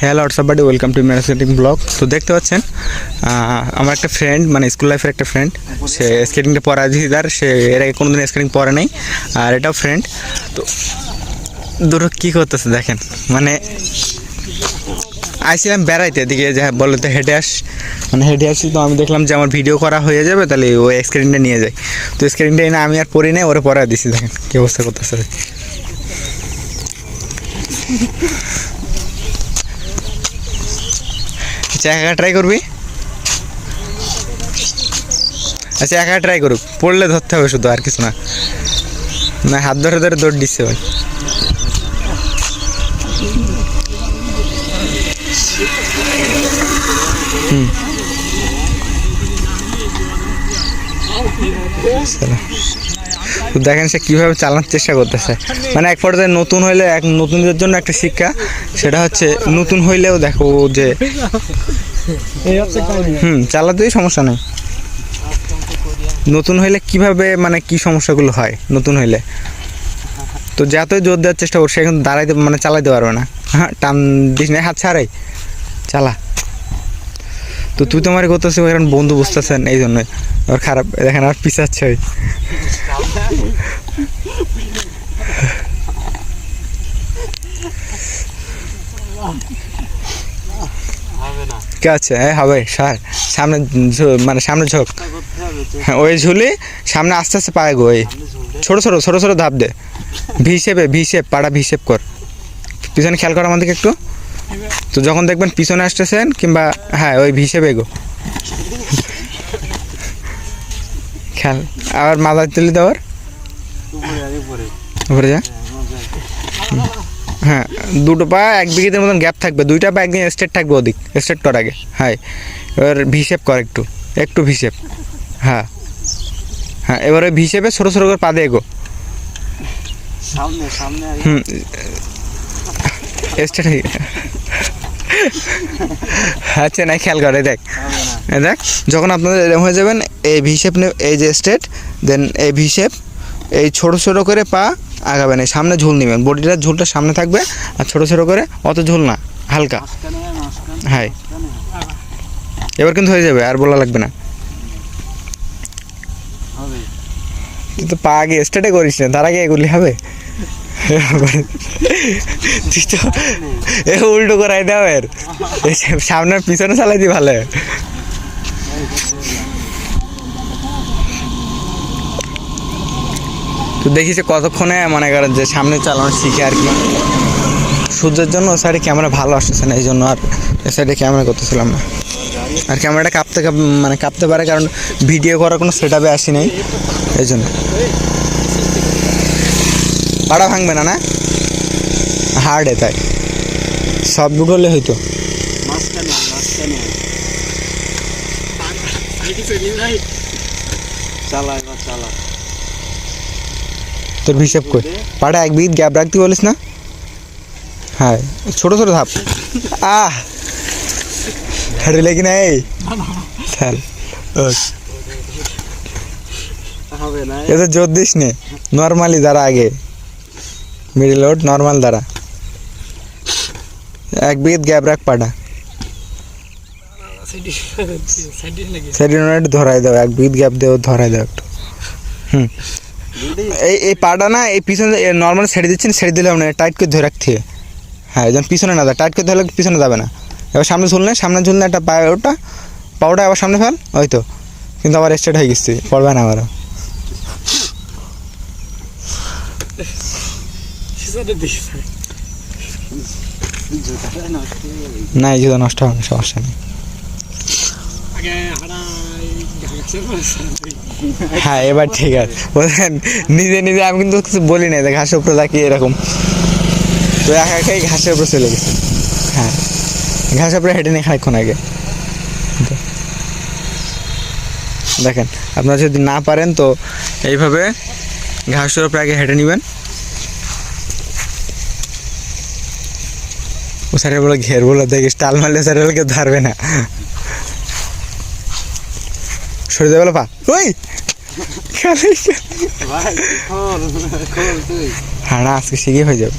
Hello what's up welcome to skating blog তো দেখতে পাচ্ছেন আমার একটা ফ্রেন্ড মানে স্কুল লাইফের একটা ফ্রেন্ড সে স্কেটিংটা পড়া দিদার সে এর আগে কোনোদিন স্কেটিং পরে নেই, আর এটাও ফ্রেন্ড তো দুটো কী করতেছে দেখেন মানে আইছিলাম বেড়াইতে, এদিকে যা বলো তো হেঁটে আস মানে হেঁটে আসি তো আমি দেখলাম যে আমার ভিডিও করা হয়ে যাবে, তাহলে ওই স্ক্রিনটা নিয়ে যাই তো স্ক্রিনটা এনে আমি আর পড়ি নাই, ওরে পড়া দিছি, দেখেন কী অবস্থা করতেছে। আচ্ছা একা ট্রাই করবি? আচ্ছা একা ট্রাই করুক। পড়লে ধরতে হবে শুধু, আর কিছু না। না, হাত ধরে ধরে দৌড় দিচ্ছে ভাই। হুম। দেখেন সে কীভাবে চালানোর চেষ্টা করতেছে। মানে এক পর্যায়ে নতুন হইলে এক নতুনদের জন্য একটা শিক্ষা। সেটা হচ্ছে নতুন হইলেও দেখো যে হুম, চালাতেই সমস্যা নেই। নতুন হইলে কীভাবে মানে কি সমস্যাগুলো হয় নতুন হইলে? তো যতই জোর দেওয়ার চেষ্টা করছে এখন দাঁড়াইতে মানে চালাইতে পারবে না। হ্যাঁ টান দিস না, হাত ছাড়াই। চালা। তো তুই তো আমার করতেছিস এখন বন্ধু বুঝতেছেন এই জন্যই। আর খারাপ, দেখেন আর পিছাচ্ছে কে আছে? হ্যাঁ হবে সার সামনে মানে সামনে ঝোঁক। হ্যাঁ ওই ঝুলি সামনে আস্তে আস্তে পায়ে গো ওই ছোটো ছোটো ছোটো ছোটো ধাপ দে। ভি শেপে ভি পাড়া ভি শেপ কর। পিছনে খেয়াল কর আমাদেরকে একটু। তো যখন দেখবেন পিছনে আসতেছেন কিংবা হ্যাঁ ওই ভি শেপে গো। খেয়াল। আবার মাথা তুলি দেওয়ার উপরে যা। হ্যাঁ দুটো পা এক বিঘিতের মতন গ্যাপ থাকবে। দুইটা পা একদিন স্ট্রেট থাকবে ওদিক স্ট্রেট কর আগে। হ্যাঁ এবার ভিসেপ কর একটু একটু ভিসেপ হ্যাঁ হ্যাঁ এবার ওই ভিসেপে ছোটো ছোটো করে পা দিয়ে আগে। হুম স্ট্রেট হয়ে আচ্ছা না খেয়াল করে দেখ। দেখ যখন আপনাদের এরকম হয়ে যাবেন এই ভি শেপ এই যে স্ট্রেট দেন এই ভি শেপ এই ছোটো ছোটো করে পা আগাবেন এই সামনে ঝোল নেবেন বডিটার ঝোলটা সামনে থাকবে আর ছোটো ছোটো করে, অত ঝোল না, হালকা। হ্যাঁ এবার কিন্তু হয়ে যাবে, আর বলা লাগবে না। তুই তো পা আগে স্টার্টে করিস না, তার আগে এগুলি হবে। উল্টো করাই দাও এর সামনে পিছনে চালাই দি ভালো। তো দেখিস কতক্ষণে মনে করেন যে সামনে চালানো শিখে আর কি। সূর্যের জন্য ও সাইডে ক্যামেরা ভালো আসতেছে না এই জন্য আর এ সাইডে ক্যামেরা করতেছিলাম না। আর ক্যামেরাটা কাঁপতে মানে কাঁপতে পারে কারণ ভিডিও করার কোনো সেট আপে আসি নাই এই জন্য পাড়া ভাঙবে না না? হার্ডে তাই। সব গুগলে মাঝখানে। চালা, এবার চালা। তোর হিসেব কই পাড়া এক বিট গ্যাপ রাখতে বলিস না? হ্যাঁ ছোট ছোট ধাপ। আহ! হেঁটে লেগে না এই খেল হবে এতে জোর দিস নে। নর্মালি দ্বারা আগে। মিডিল রোড নর্মাল দ্বারা এক বিট গ্যাপ রাখ পাটা একটু ধরাই দাও এক বিট গ্যাপ দেও ধরাই দাও একটু। হুম। এই এই পাটা না, এই পিছনে নর্মাল ছেড়ে দিচ্ছেন, ছেড়ে দিলে না টাইট করে ধরে রাখতে। হ্যাঁ। যেন পিছনে না যায় টাইট করে ধরলে পিছনে যাবে না। এবার সামনে ঝুললে সামনে ঝুললে একটা পায়ে ওটা পাউটা আবার সামনে ফেল, ওই তো। কিন্তু আবার স্ট্রেট হয়ে গেছি, পড়বে না আবারও। না, এই জুতো নষ্ট হবে, সমস্যা নেই। হ্যাঁ এবার ঠিক আছে। নিজে নিজে আমি কিন্তু কিছু বলি যে ঘাসের উপরে তাকিয়ে এরকম। তো একা একাই ঘাসের উপরে চলে গেছে। হ্যাঁ ঘাসের উপরে হেঁটে নিয়ে খানিক্ষণ আগে। দেখেন, আপনারা যদি না পারেন তো এইভাবে ঘাসের উপরে আগে হেঁটে নেবেন। ও স্যারের বলে ঘের বলে দেখিস টাল মারলে স্যারের ধরবে না। সরে যাবে পা ওই! হ্যাঁ আজকে শিখে হয়ে যাবে।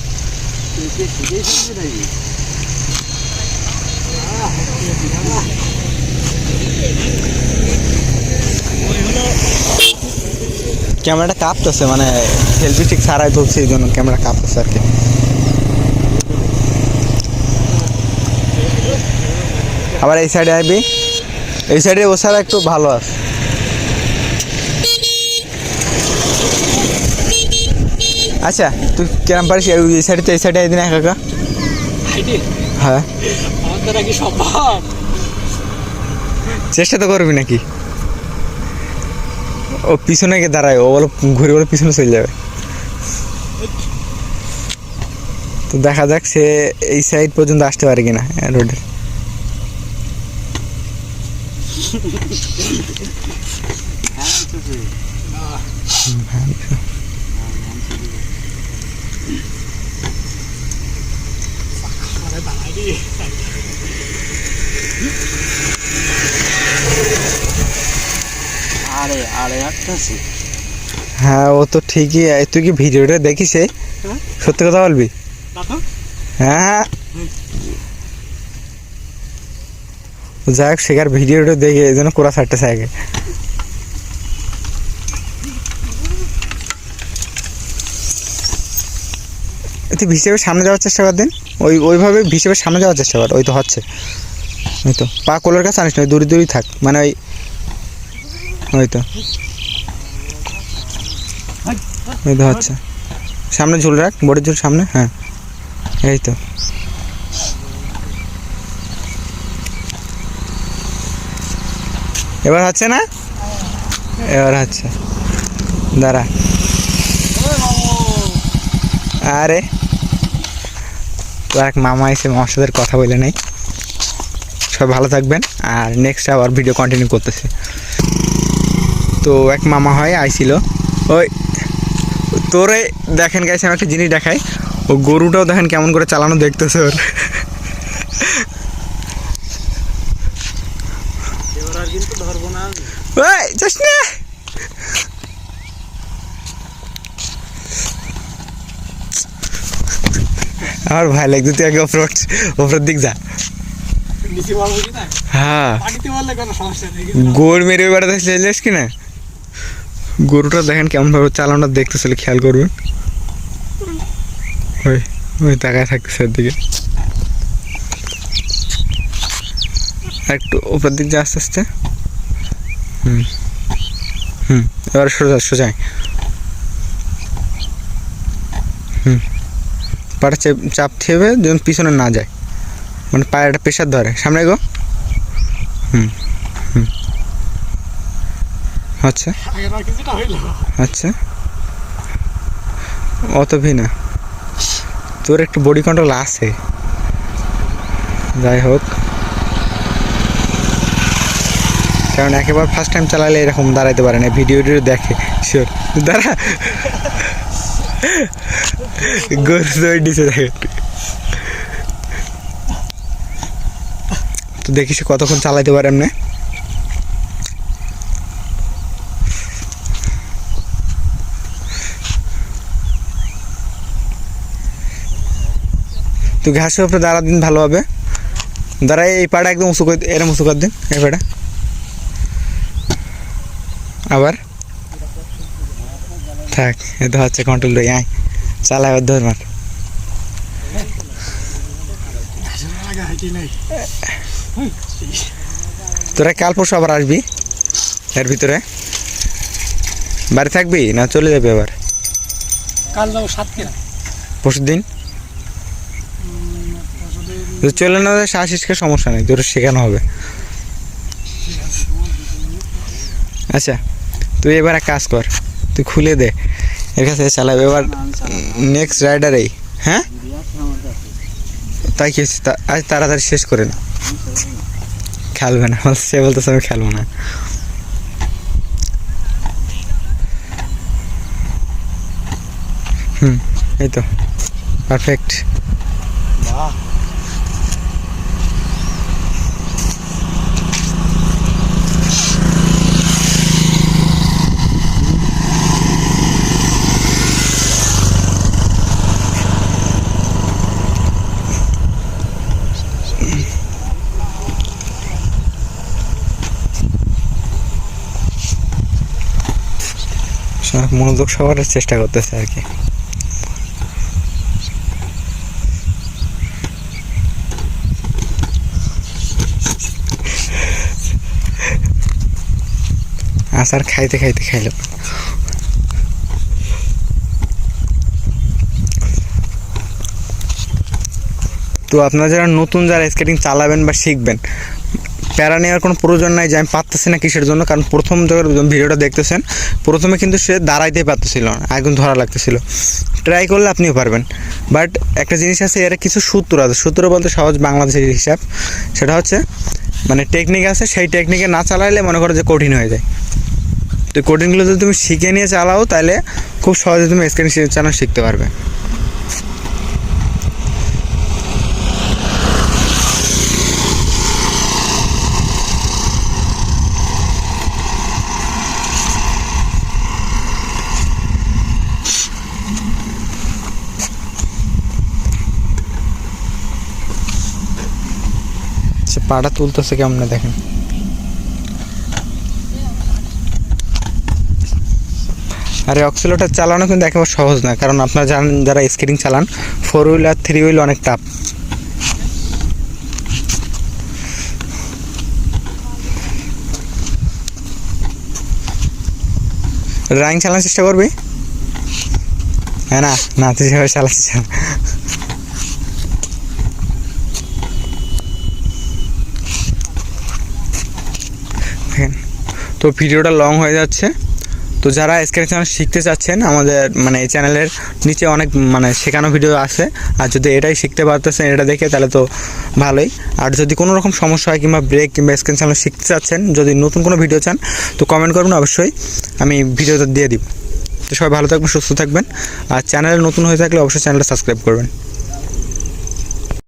ক্যামেরাটা কাঁপতেছে মানে সেলফি ঠিক সারাই তুলছে এই জন্য ক্যামেরা কাঁপতেছে আর কি। আবার এই সাইডে আসবি এই সাইডে ও সারা একটু ভালো আছে। আচ্ছা তুই কেরাম পারিস? এই- সাইডে এই সাইডে একদিন একা একা? হ্যাঁ। চেষ্টা তো করবি নাকি? ও পিছনে গিয়ে দাঁড়ায় ও বলো ঘুরে বলে পিছনে চলে যাবে। তো দেখা যাক সে এই সাইড পর্যন্ত আসতে পারে কিনা রোডের হ্যাঁ আরে আরে একটা হ্যাঁ ও তো ঠিকই তুই কি ভিডিওটা দেখিস? হ্যাঁ। সত্যি কথা বলবি? না হ্যাঁ যাই হোক শেখার ভিডিওটা দেখে এই জন্য কোরা সারটা সাইকে তুই ভিসেপের সামনে যাওয়ার চেষ্টা কর দিন। ওই, ওইভাবে ভিসেপের সামনে যাওয়ার চেষ্টা কর, ওই তো হচ্ছে। ওই তো, পা কোলের কাছে আনিস না দূরে, দূরেই থাক। মানে ওই ওই তো। ওই তো হচ্ছে। সামনে ঝুল রাখ বড়ির ঝুল সামনে হ্যাঁ। এই তো। এবার হচ্ছে না? এবার হচ্ছে। দাঁড়া। আরে। তো এক মামা এসে মামার সাথে কথা বলে নেই। সবাই ভালো থাকবেন আর নেক্সট আবার ভিডিও কন্টিনিউ করতেছে। তো এক মামা হয় আইছিল। ওই তোরে দেখেন গাইছে আমি একটা জিনিস দেখাই। ও গরুটাও দেখেন কেমন করে চালানো দেখতেছে ওর। ওই যাস না। আমার ভাই লাগছে তুই আগে অফরোড অফরোড দিক যা। হ্যাঁ। গোর মেরে বেড়াতে চাইলিস কি না? গরুটা দেখেন কেমন ভাবে চালানোটা দেখতেছিল খেয়াল করবেন। ওই ওই তাকায় থাকতেছে দিকে একটু উপর দিক যা আস্তে আস্তে। হুম। হুম এবার সোজা সোজাই পাটা চেপ থেবে যেন পিছনে না যায় মানে পায়েটা প্রেশার ধরে। সামনে গো হুম হুম। আচ্ছা। আচ্ছা। অত ভি না। তোর একটু বডি কন্ট্রোল আছে। যাই হোক। কারণ একেবারে ফার্স্ট টাইম চালালে এরকম দাঁড়াইতে পারে না। ভিডিও দেখে। শিওর দাঁড়া। গরু দই দিছে। দেখে তো দেখিস কতক্ষণ চালাইতে পারে এমনি? তো ঘাসের উপরে দাঁড়া দিন, ভালো হবে। দাঁড়াই এই পাড়া একদম উঁচু করে এরম উঁচু করে দিন, এই পাটা আবার? থাক এ তো হচ্ছে কন্ট্রোল রই আয় চালা এবার ধর মার তোরা কাল পরশু আবার আসবি এর ভিতরে? বাড়ি থাকবি না চলে যাবি এবার কাল যাব পরশু দিন? চলে না শ্বাস ইস্কের সমস্যা নেই তোর শেখানো হবে। আচ্ছা তুই এবার এক কাজ কর তুই খুলে দে। এর কাছে চালাবে, এবার নেক্সট রাইডার এই হ্যাঁ? তাই কি? তা- আজ তাড়াতাড়ি শেষ করে না খেলবে না সে বলতেছে আমি খেলব না। হুম, এই তো পারফেক্ট বাহ। মনোযোগ সবার চেষ্টা করতেছে আর কি। আসার খাইতে খাইতে খাইলো। তো আপনারা যারা নতুন যারা স্কেটিং চালাবেন বা শিখবেন প্যারা নেওয়ার কোনো প্রয়োজন নাই যে আমি পারতেছি না কিসের জন্য, কারণ প্রথম যখন ভিডিওটা দেখতেছেন, প্রথমে কিন্তু সে দাঁড়াইতেই পারতেছিল না একদম ধরা লাগতেছিল। ট্রাই করলে আপনিও পারবেন। বাট একটা জিনিস আছে, এর কিছু সূত্র আছে। সূত্র বলতে সহজ বাংলাদেশের হিসাব। সেটা হচ্ছে মানে টেকনিক আছে, সেই টেকনিকে না চালাইলে মনে করো যে কঠিন হয়ে যায়। তো কঠিনগুলো যদি তুমি শিখে নিয়ে চালাও, তাহলে খুব সহজে তুমি স্ক্রিন চালানো শিখতে পারবে। পাটা তুলতেছে কেমন দেখেন? আর অক্সিলোটার চালানো কিন্তু একেবারে সহজ না কারণ আপনারা জানেন যারা স্কেটিং চালান ফোর হুইল আর থ্রি হুইল অনেক টাফ ড্রাইং চালানোর চেষ্টা করবি? হ্যাঁ না না, তুই যেভাবে চালাচ্ছিস তো ভিডিওটা লং হয়ে যাচ্ছে। তো যারা স্কেচ চ্যানেল শিখতে চাচ্ছেন, আমাদের মানে এই চ্যানেলের নিচে অনেক মানে শেখানো ভিডিও আছে। আর যদি এটাই শিখতে পারতেছেন, এটা দেখে তাহলে তো ভালোই। আর যদি কোনো রকম সমস্যা হয় কিংবা ব্রেক কিংবা স্কেচ চ্যানেল শিখতে চাচ্ছেন, যদি নতুন কোনো ভিডিও চান, তো কমেন্ট করবেন, অবশ্যই আমি ভিডিওটা দিয়ে দিব। তো সবাই ভালো থাকবেন, সুস্থ থাকবেন। আর চ্যানেলে নতুন হয়ে থাকলে অবশ্যই চ্যানেলটা সাবস্ক্রাইব করবেন।